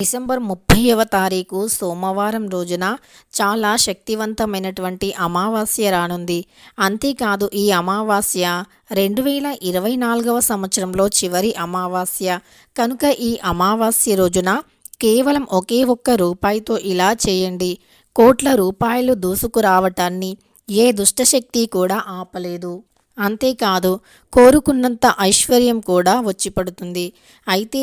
December ముప్పైవ తారీఖు సోమవారం రోజున చాలా శక్తివంతమైనటువంటి అమావాస్య రానుంది. అంతేకాదు ఈ అమావాస్య రెండు వేల ఇరవై నాలుగవ సంవత్సరంలో చివరి అమావాస్య. కనుక ఈ అమావాస్య రోజున కేవలం ఒకే ఒక్క రూపాయితో ఇలా చేయండి. కోట్ల రూపాయలు దూసుకురావటాన్ని ఏ దుష్టశక్తి కూడా ఆపలేదు. అంతేకాదు కోరుకున్నంత ఐశ్వర్యం కూడా వచ్చి పడుతుంది. అయితే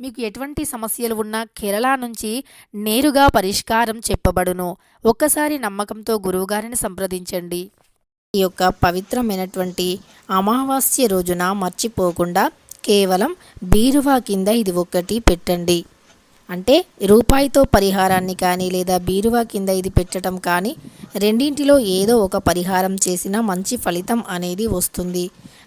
మీకు ఎటువంటి సమస్యలు ఉన్నా కేరళ నుంచి నేరుగా పరిష్కారం చెప్పబడును. ఒక్కసారి నమ్మకంతో గురువుగారిని సంప్రదించండి. ఈ యొక్క పవిత్రమైనటువంటి అమావాస్య రోజున మర్చిపోకుండా కేవలం బీరువా కింద ఇది ఒక్కటి పెట్టండి. అంటే రూపాయితో పరిహారాన్ని కానీ లేదా బీరువా కింద ఇది పెట్టడం కానీ రెండింటిలో ఏదో ఒక పరిహారం చేసినా మంచి ఫలితం అనేది వస్తుంది.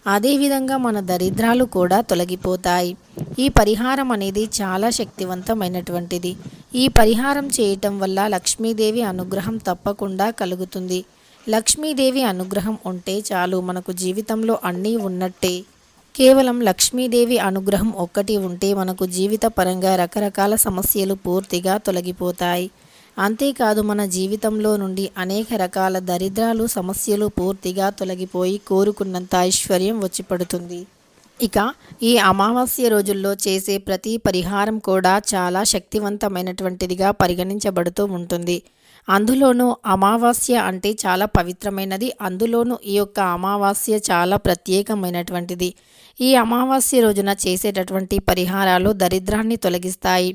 అదేవిధంగా మన దరిద్రాలు కూడా తొలగిపోతాయి. ఈ పరిహారం అనేది చాలా శక్తివంతమైనటువంటిది. ఈ పరిహారం చేయటం వల్ల లక్ష్మీదేవి అనుగ్రహం తప్పకుండా కలుగుతుంది. లక్ష్మీదేవి అనుగ్రహం ఉంటే చాలు మనకు జీవితంలో అన్నీ ఉన్నట్టే. కేవలం లక్ష్మీదేవి అనుగ్రహం ఒక్కటి ఉంటే మనకు జీవిత పరంగా రకరకాల సమస్యలు పూర్తిగా తొలగిపోతాయి. అంతేకాదు మన జీవితంలో నుండి అనేక రకాల దరిద్రాలు సమస్యలు పూర్తిగా తొలగిపోయి కోరుకున్నంత ఐశ్వర్యం వచ్చి పడుతుంది ఇక ఈ అమావాస్య రోజుల్లో చేసే ప్రతి పరిహారం కూడా చాలా శక్తివంతమైనటువంటిదిగా పరిగణించబడుతూ ఉంటుంది. అందులోనూ అమావాస్య అంటే చాలా పవిత్రమైనది. అందులోనూ ఈ యొక్క అమావాస్య చాలా ప్రత్యేకమైనటువంటిది. ఈ అమావాస్య రోజున చేసేటటువంటి పరిహారాలు దరిద్రాన్ని తొలగిస్తాయి.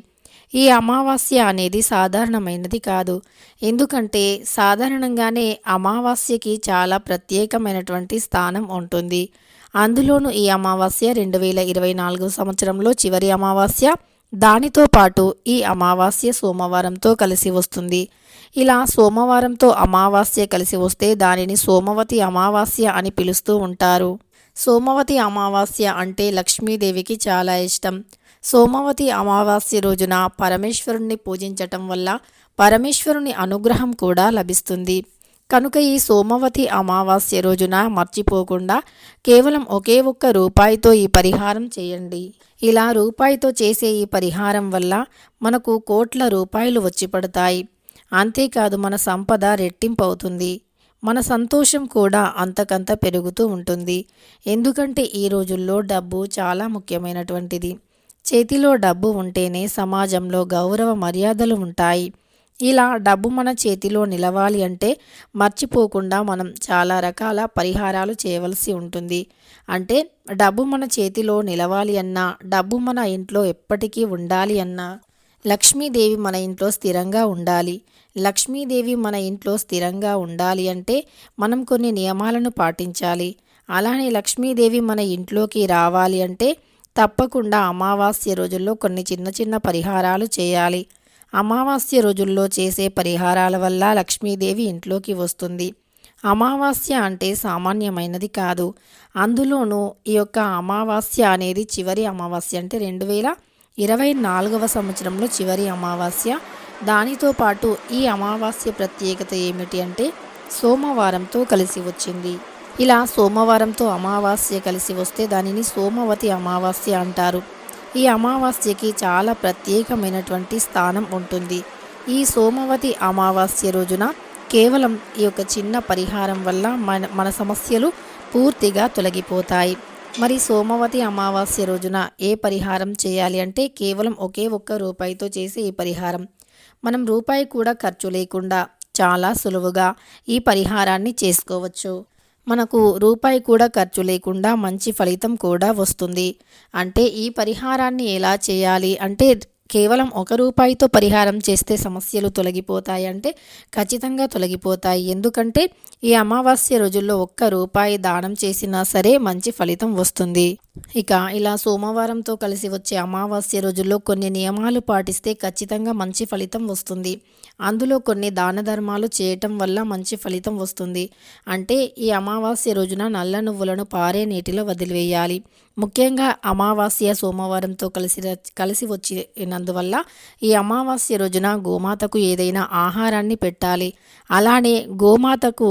ఈ అమావాస్య అనేది సాధారణమైనది కాదు. ఎందుకంటే సాధారణంగానే అమావాస్యకి చాలా ప్రత్యేకమైనటువంటి స్థానం ఉంటుంది. అందులోనూ ఈ అమావాస్య రెండు వేల ఇరవై నాలుగు సంవత్సరంలో చివరి అమావాస్య. దానితో పాటు ఈ అమావాస్య సోమవారంతో కలిసి వస్తుంది. ఇలా సోమవారంతో అమావాస్య కలిసి వస్తే దానిని సోమవతి అమావాస్య అని పిలుస్తూ ఉంటారు. సోమవతి అమావాస్య అంటే లక్ష్మీదేవికి చాలా ఇష్టం. సోమవతి అమావాస్య రోజున పరమేశ్వరుణ్ణి పూజించటం వల్ల పరమేశ్వరుని అనుగ్రహం కూడా లభిస్తుంది. కనుక ఈ సోమవతి అమావాస్య రోజున మర్చిపోకుండా కేవలం ఒకే ఒక్క రూపాయితో ఈ పరిహారం చేయండి. ఇలా రూపాయితో చేసే ఈ పరిహారం వల్ల మనకు కోట్ల రూపాయలు వచ్చి పడతాయి. అంతేకాదు మన సంపద రెట్టింపు అవుతుంది మన సంతోషం కూడా అంతకంత పెరుగుతూ ఉంటుంది. ఎందుకంటే ఈ రోజుల్లో డబ్బు చాలా ముఖ్యమైనటువంటిది. చేతిలో డబ్బు ఉంటేనే సమాజంలో గౌరవ మర్యాదలు ఉంటాయి. ఇలా డబ్బు మన చేతిలో నిలవాలి అంటే మర్చిపోకుండా మనం చాలా రకాల పరిహారాలు చేయవలసి ఉంటుంది. అంటే డబ్బు మన చేతిలో నిలవాలి అన్నా డబ్బు మన ఇంట్లో ఎప్పటికీ ఉండాలి అన్నా లక్ష్మీదేవి మన ఇంట్లో స్థిరంగా ఉండాలి. లక్ష్మీదేవి మన ఇంట్లో స్థిరంగా ఉండాలి అంటే మనం కొన్ని నియమాలను పాటించాలి. అలానే లక్ష్మీదేవి మన ఇంట్లోకి రావాలి అంటే తప్పకుండా అమావాస్య రోజుల్లో కొన్ని చిన్న చిన్న పరిహారాలు చేయాలి. అమావాస్య రోజుల్లో చేసే పరిహారాల వల్ల లక్ష్మీదేవి ఇంట్లోకి వస్తుంది. అమావాస్య అంటే సామాన్యమైనది కాదు. అందులోనూ ఈ యొక్క అమావాస్య అనేది చివరి అమావాస్య అంటే రెండు వేల ఇరవై నాలుగవ సంవత్సరంలో చివరి అమావాస్య. దానితో పాటు ఈ అమావాస్య ప్రత్యేకత ఏమిటి అంటే సోమవారంతో కలిసి వచ్చింది. ఇలా సోమవారంతో అమావాస్య కలిసి వస్తే దానిని సోమవతి అమావాస్య అంటారు. ఈ అమావాస్యకి చాలా ప్రత్యేకమైనటువంటి స్థానం ఉంటుంది. ఈ సోమవతి అమావాస్య రోజున కేవలం ఈ యొక్క చిన్న పరిహారం వల్ల మన మన సమస్యలు పూర్తిగా తొలగిపోతాయి. మరి సోమవతి అమావాస్య రోజున ఏ పరిహారం చేయాలి అంటే కేవలం ఒకే ఒక్క రూపాయితో చేసే ఈ పరిహారం. మనం రూపాయి కూడా ఖర్చు లేకుండా చాలా సులువుగా ఈ పరిహారాన్ని చేసుకోవచ్చు. మనకు రూపాయి కూడా ఖర్చు లేకుండా మంచి ఫలితం కూడా వస్తుంది. అంటే ఈ పరిహారాన్ని ఎలా చేయాలి? అంటే కేవలం ఒక రూపాయితో పరిహారం చేస్తే సమస్యలు తొలగిపోతాయి అంటే ఖచ్చితంగా తొలగిపోతాయి. ఎందుకంటే ఈ అమావాస్య రోజుల్లో ఒక్క రూపాయి దానం చేసినా సరే మంచి ఫలితం వస్తుంది. ఇక ఇలా సోమవారంతో కలిసి వచ్చే అమావాస్య రోజుల్లో కొన్ని నియమాలు పాటిస్తే ఖచ్చితంగా మంచి ఫలితం వస్తుంది. అందులో కొన్ని దాన ధర్మాలు చేయటం వల్ల మంచి ఫలితం వస్తుంది. అంటే ఈ అమావాస్య రోజున నల్ల నువ్వులను పారే నీటిలో వదిలివేయాలి. ముఖ్యంగా అమావాస్య సోమవారంతో కలిసి కలిసి వచ్చినందువల్ల ఈ అమావాస్య రోజున గోమాతకు ఏదైనా ఆహారాన్ని పెట్టాలి. అలానే గోమాతకు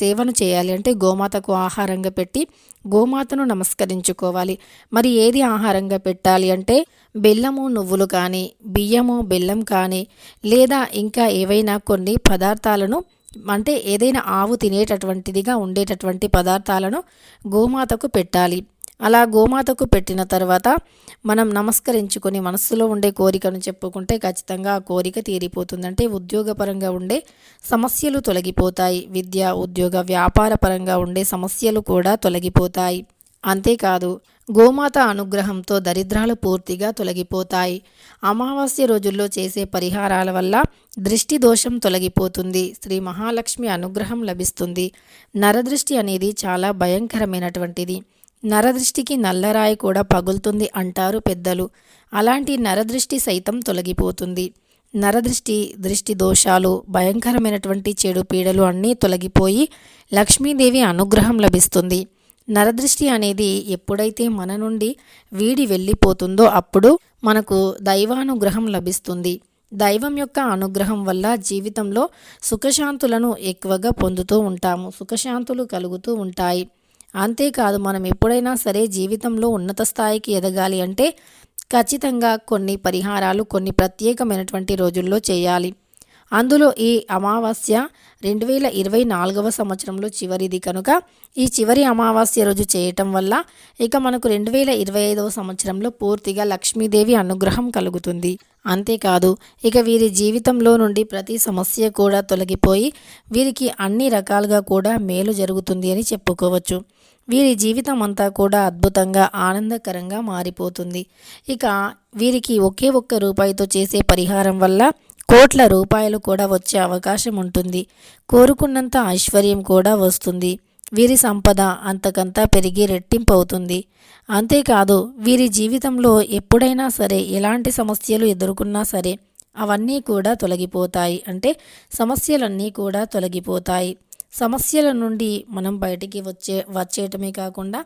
సేవను చేయాలి. అంటే గోమాతకు ఆహారంగా పెట్టి గోమాతను నమస్కరించుకోవాలి. మరి ఏది ఆహారంగా పెట్టాలి అంటే బెల్లము నువ్వులు కానీ బియ్యము బెల్లం కానీ లేదా ఇంకా ఏవైనా కొన్ని పదార్థాలను అంటే ఏదైనా ఆవు తినేటటువంటిదిగా ఉండేటటువంటి పదార్థాలను గోమాతకు పెట్టాలి. అలా గోమాతకు పెట్టిన తర్వాత మనం నమస్కరించుకొని మనస్సులో ఉండే కోరికను చెప్పుకుంటే ఖచ్చితంగా ఆ కోరిక తీరిపోతుంది అంటే ఉద్యోగపరంగా ఉండే సమస్యలు తొలగిపోతాయి. విద్య ఉద్యోగ వ్యాపార పరంగా ఉండే సమస్యలు కూడా తొలగిపోతాయి. అంతేకాదు గోమాత అనుగ్రహంతో దరిద్రాలు పూర్తిగా తొలగిపోతాయి. అమావాస్య రోజుల్లో చేసే పరిహారాల వల్ల దృష్టి దోషం తొలగిపోతుంది. శ్రీ మహాలక్ష్మి అనుగ్రహం లభిస్తుంది. నరదృష్టి అనేది చాలా భయంకరమైనటువంటిది. నరదృష్టికి నల్లరాయి కూడా పగులుతుంది అంటారు పెద్దలు. అలాంటి నరదృష్టి సైతం తొలగిపోతుంది. నరదృష్టి దృష్టి దోషాలు భయంకరమైనటువంటి చెడు పీడలు అన్నీ తొలగిపోయి లక్ష్మీదేవి అనుగ్రహం లభిస్తుంది. నరదృష్టి అనేది ఎప్పుడైతే మన నుండి వీడి వెళ్ళిపోతుందో అప్పుడు మనకు దైవానుగ్రహం లభిస్తుంది. దైవం యొక్క అనుగ్రహం వల్ల జీవితంలో సుఖశాంతులను ఎక్కువగా పొందుతూ ఉంటాము. సుఖశాంతులు కలుగుతూ ఉంటాయి. అంతేకాదు మనం ఎప్పుడైనా సరే జీవితంలో ఉన్నత స్థాయికి ఎదగాలి అంటే ఖచ్చితంగా కొన్ని పరిహారాలు కొన్ని ప్రత్యేకమైనటువంటి రోజుల్లో చేయాలి. అందులో ఈ అమావాస్య రెండు వేల ఇరవై నాలుగవ సంవత్సరంలో చివరిది కనుక ఈ చివరి అమావాస్య రోజు చేయటం వల్ల ఇక మనకు రెండు వేల ఇరవై ఐదవ సంవత్సరంలో పూర్తిగా లక్ష్మీదేవి అనుగ్రహం కలుగుతుంది. అంతేకాదు ఇక వీరి జీవితంలో నుండి ప్రతి సమస్య కూడా తొలగిపోయి వీరికి అన్ని రకాలుగా కూడా మేలు జరుగుతుంది అని చెప్పుకోవచ్చు. వీరి జీవితం అంతా కూడా అద్భుతంగా ఆనందకరంగా మారిపోతుంది. ఇక వీరికి ఒకే ఒక్క రూపాయితో చేసే పరిహారం వల్ల కోట్ల రూపాయలు కూడా వచ్చే అవకాశం ఉంటుంది. కోరుకున్నంత ఐశ్వర్యం కూడా వస్తుంది. వీరి సంపద అంతకంతా పెరిగి రెట్టింపు అవుతుంది అంతేకాదు వీరి జీవితంలో ఎప్పుడైనా సరే ఎలాంటి సమస్యలు ఎదుర్కొన్నా సరే అవన్నీ కూడా తొలగిపోతాయి. అంటే సమస్యలన్నీ కూడా తొలగిపోతాయి. సమస్యల నుండి మనం బయటికి వచ్చే వచ్చేయటమే కాకుండా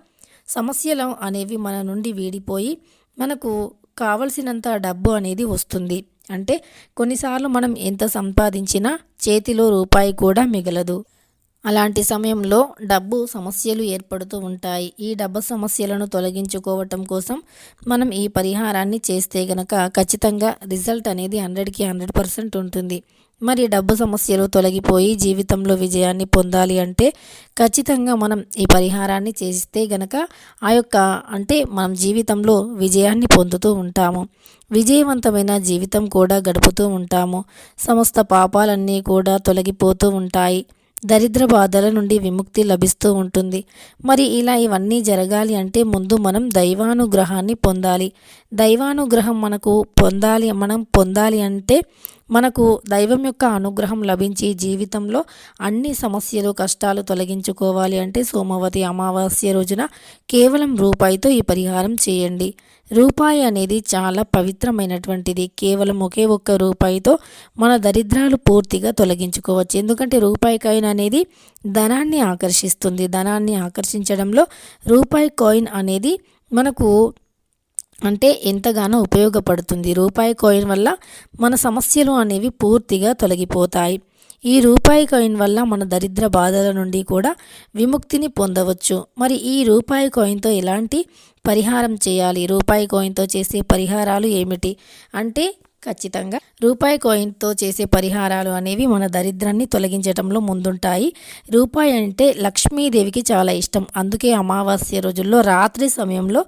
సమస్యలు అనేవి మన నుండి వీడిపోయి మనకు కావలసినంత డబ్బు అనేది వస్తుంది. అంటే కొన్నిసార్లు మనం ఎంత సంపాదించినా చేతిలో రూపాయి కూడా మిగలదు. అలాంటి సమయంలో డబ్బు సమస్యలు ఏర్పడుతూ ఉంటాయి. ఈ డబ్బు సమస్యలను తొలగించుకోవటం కోసం మనం ఈ పరిహారాన్ని చేస్తే గనక ఖచ్చితంగా రిజల్ట్ అనేది హండ్రెడ్కి హండ్రెడ్ పర్సెంట్ ఉంటుంది. మరి డబ్బు సమస్యలు తొలగిపోయి జీవితంలో విజయాన్ని పొందాలి అంటే ఖచ్చితంగా మనం ఈ పరిహారాన్ని చేస్తే గనక ఆ యొక్క అంటే మనం జీవితంలో విజయాన్ని పొందుతూ ఉంటాము. విజయవంతమైన జీవితం కూడా గడుపుతూ ఉంటాము. సమస్త పాపాలన్నీ కూడా తొలగిపోతూ ఉంటాయి. దరిద్ర బాధల నుండి విముక్తి లభిస్తూ ఉంటుంది. మరి ఇలా ఇవన్నీ జరగాలి అంటే ముందు మనం దైవానుగ్రహాన్ని పొందాలి. దైవానుగ్రహం మనకు పొందాలి మనం పొందాలి అంటే మనకు దైవం యొక్క అనుగ్రహం లభించి జీవితంలో అన్ని సమస్యలు కష్టాలు తొలగించుకోవాలి అంటే సోమవతి అమావాస్య రోజున కేవలం రూపాయితో ఈ పరిహారం చేయండి. రూపాయి అనేది చాలా పవిత్రమైనటువంటిది. కేవలం ఒకే ఒక్క రూపాయితో మన దరిద్రాలు పూర్తిగా తొలగించుకోవచ్చు. ఎందుకంటే రూపాయి కాయిన్ అనేది ధనాన్ని ఆకర్షిస్తుంది. ధనాన్ని ఆకర్షించడంలో రూపాయి కాయిన్ అనేది మనకు అంటే ఎంతగానో ఉపయోగపడుతుంది. రూపాయి కాయిన్ వల్ల మన సమస్యలు అనేవి పూర్తిగా తొలగిపోతాయి. ఈ రూపాయి కాయిన్ వల్ల మన దరిద్ర బాధల నుండి కూడా విముక్తిని పొందవచ్చు. మరి ఈ రూపాయి కాయిన్తో ఎలాంటి పరిహారం చేయాలి? రూపాయి కాయిన్తో చేసే పరిహారాలు ఏమిటి? అంటే ఖచ్చితంగా. రూపాయి కాయిన్తో చేసే పరిహారాలు అనేవి మన దరిద్రాన్ని తొలగించడంలో ముందుంటాయి. రూపాయి అంటే లక్ష్మీదేవికి చాలా ఇష్టం. అందుకే అమావాస్య రోజుల్లో రాత్రి సమయంలో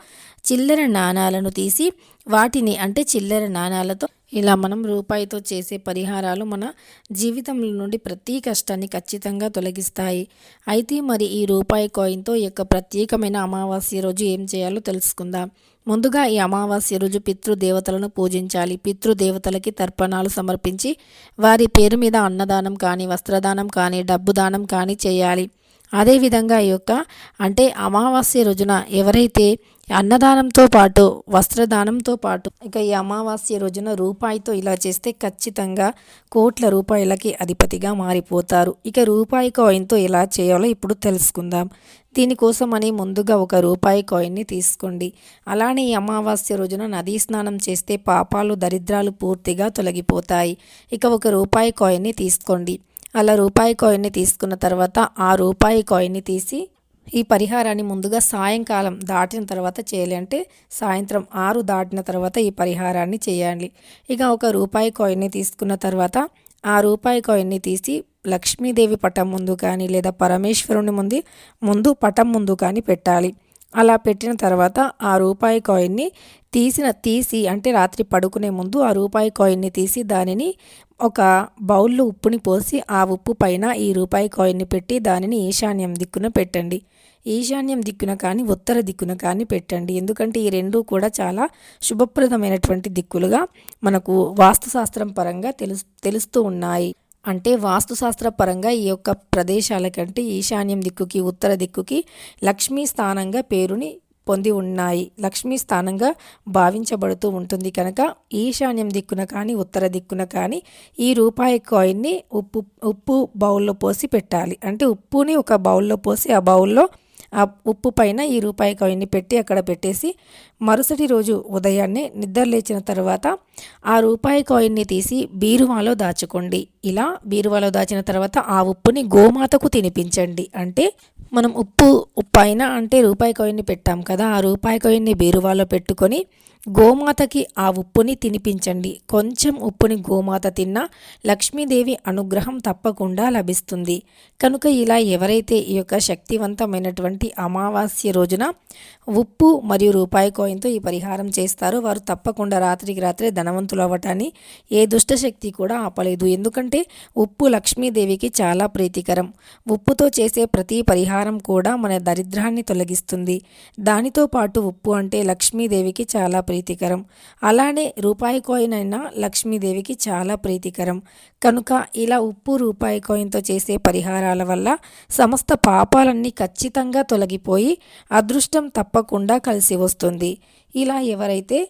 చిల్లర నాణాలను తీసి వాటిని అంటే చిల్లర నాణాలతో ఇలా మనం రూపాయితో చేసే పరిహారాలు మన జీవితంలో నుండి ప్రతి కష్టాన్ని ఖచ్చితంగా తొలగిస్తాయి. అయితే మరి ఈ రూపాయి కాయిన్తో యొక్క ప్రత్యేకమైన అమావాస్య రోజు ఏం చేయాలో తెలుసుకుందాం. ముందుగా ఈ అమావాస్య రోజు పితృదేవతలను పూజించాలి. పితృదేవతలకి తర్పణాలు సమర్పించి వారి పేరు మీద అన్నదానం కానీ వస్త్రదానం కానీ డబ్బు దానం కానీ చేయాలి. అదేవిధంగా ఈ యొక్క అంటే అమావాస్య రోజున ఎవరైతే అన్నదానంతో పాటు వస్త్రదానంతో పాటు ఇక ఈ అమావాస్య రోజున రూపాయితో ఇలా చేస్తే ఖచ్చితంగా కోట్ల రూపాయలకి అధిపతిగా మారిపోతారు. ఇక రూపాయి కాయిన్తో ఎలా చేయాలో ఇప్పుడు తెలుసుకుందాం. దీనికోసమని ముందుగా ఒక రూపాయి కాయిన్ని తీసుకోండి. అలానే ఈ అమావాస్య రోజున నదీ స్నానం చేస్తే పాపాలు దరిద్రాలు పూర్తిగా తొలగిపోతాయి. ఇక ఒక రూపాయి కాయిన్ని తీసుకోండి. అలా రూపాయి కాయిన్ని తీసుకున్న తర్వాత ఆ రూపాయి కాయిన్ని తీసి ఈ పరిహారాన్ని ముందుగా సాయంకాలం దాటిన తర్వాత చేయాలి అంటే సాయంత్రం ఆరు దాటిన తర్వాత ఈ పరిహారాన్ని చేయాలి. ఇక ఒక రూపాయి కాయిన్ని తీసుకున్న తర్వాత ఆ రూపాయి కాయిన్ని తీసి లక్ష్మీదేవి పటం ముందు కానీ లేదా పరమేశ్వరుని ముందు ముందు పటం ముందు కానీ పెట్టాలి. అలా పెట్టిన తర్వాత ఆ రూపాయి కాయిన్ని తీసిన తీసి అంటే రాత్రి పడుకునే ముందు ఆ రూపాయి కాయిన్ని తీసి దానిని ఒక బౌల్లో ఉప్పుని పోసి ఆ ఉప్పు పైన ఈ రూపాయి కాయిన్ని పెట్టి దానిని ఈశాన్యం దిక్కున పెట్టండి. ఈశాన్యం దిక్కున కానీ ఉత్తర దిక్కున కానీ పెట్టండి. ఎందుకంటే ఈ రెండు కూడా చాలా శుభప్రదమైనటువంటి దిక్కులుగా మనకు వాస్తుశాస్త్రం పరంగా తెలుసు తెలుస్తూ ఉన్నాయి. అంటే వాస్తుశాస్త్ర పరంగా ఈ యొక్క ప్రదేశాల కంటే ఈశాన్యం దిక్కుకి ఉత్తర దిక్కుకి లక్ష్మీ స్థానంగా పేరుని పొంది ఉన్నాయి. లక్ష్మీ స్థానంగా భావించబడుతూ ఉంటుంది కనుక ఈశాన్యం దిక్కున కానీ ఉత్తర దిక్కున కానీ ఈ రూపాయి కాయిన్ని ఉప్పు ఉప్పు బౌల్లో పోసి పెట్టాలి. అంటే ఉప్పుని ఒక బౌల్లో పోసి ఆ బౌల్లో ఆ ఉప్పు పైన ఈ రూపాయి కాయిన్ని పెట్టి అక్కడ పెట్టేసి మరుసటి రోజు ఉదయాన్నే నిద్ర లేచిన తర్వాత ఆ రూపాయి కాయిన్ని తీసి బీరువాలో దాచుకోండి. ఇలా బీరువాలో దాచిన తర్వాత ఆ ఉప్పుని గోమాతకు తినిపించండి. అంటే మనం ఉప్పు పైన అంటే రూపాయి కాయిన్ని పెట్టాం కదా ఆ రూపాయి కాయిన్ని బీరువాలో పెట్టుకొని గోమాతకి ఆ ఉప్పుని తినిపించండి. కొంచెం ఉప్పుని గోమాత తిన్నా లక్ష్మీదేవి అనుగ్రహం తప్పకుండా లభిస్తుంది. కనుక ఇలా ఎవరైతే ఈ యొక్క శక్తివంతమైనటువంటి అమావాస్య రోజున ఉప్పు మరియు రూపాయి కోయంతో ఈ పరిహారం చేస్తారో వారు తప్పకుండా రాత్రికి రాత్రే ధనవంతులు అవ్వటాన్ని ఏ దుష్టశక్తి కూడా ఆపలేదు. ఎందుకంటే ఉప్పు లక్ష్మీదేవికి చాలా ప్రీతికరం. ఉప్పుతో చేసే ప్రతి పరిహారం కూడా మన దరిద్రాన్ని తొలగిస్తుంది. దానితో పాటు ఉప్పు అంటే లక్ష్మీదేవికి చాలా ప్రీతికరం. అలానే రూపాయి కాయిన్ అయినా లక్ష్మీదేవికి చాలా ప్రీతికరం. కనుక ఇలా ఉప్పు రూపాయి కాయిన్తో చేసే పరిహారాల వల్ల సమస్త పాపాలన్నీ ఖచ్చితంగా తొలగిపోయి అదృష్టం తప్పకుండా కలిసి వస్తుంది. ఇలా ఎవరైతే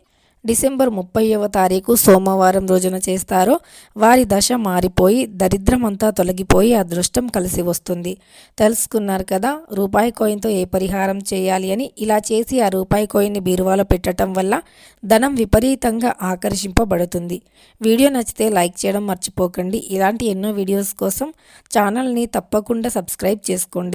డిసెంబర్ ముప్పైవ తారీఖు సోమవారం రోజున చేస్తారో. వారి దశ మారిపోయి దరిద్రమంతా తొలగిపోయి అదృష్టం కలిసి వస్తుంది. తెలుసుకున్నారు కదా రూపాయి కోయిన్తో ఏ పరిహారం చేయాలి అని ఇలా చేసి ఆ రూపాయి కోయిన్ని బీరువాలో పెట్టడం వల్ల ధనం విపరీతంగా ఆకర్షింపబడుతుంది. వీడియో నచ్చితే లైక్ చేయడం మర్చిపోకండి. ఇలాంటి ఎన్నో వీడియోస్ కోసం ఛానల్ని తప్పకుండా సబ్స్క్రైబ్ చేసుకోండి.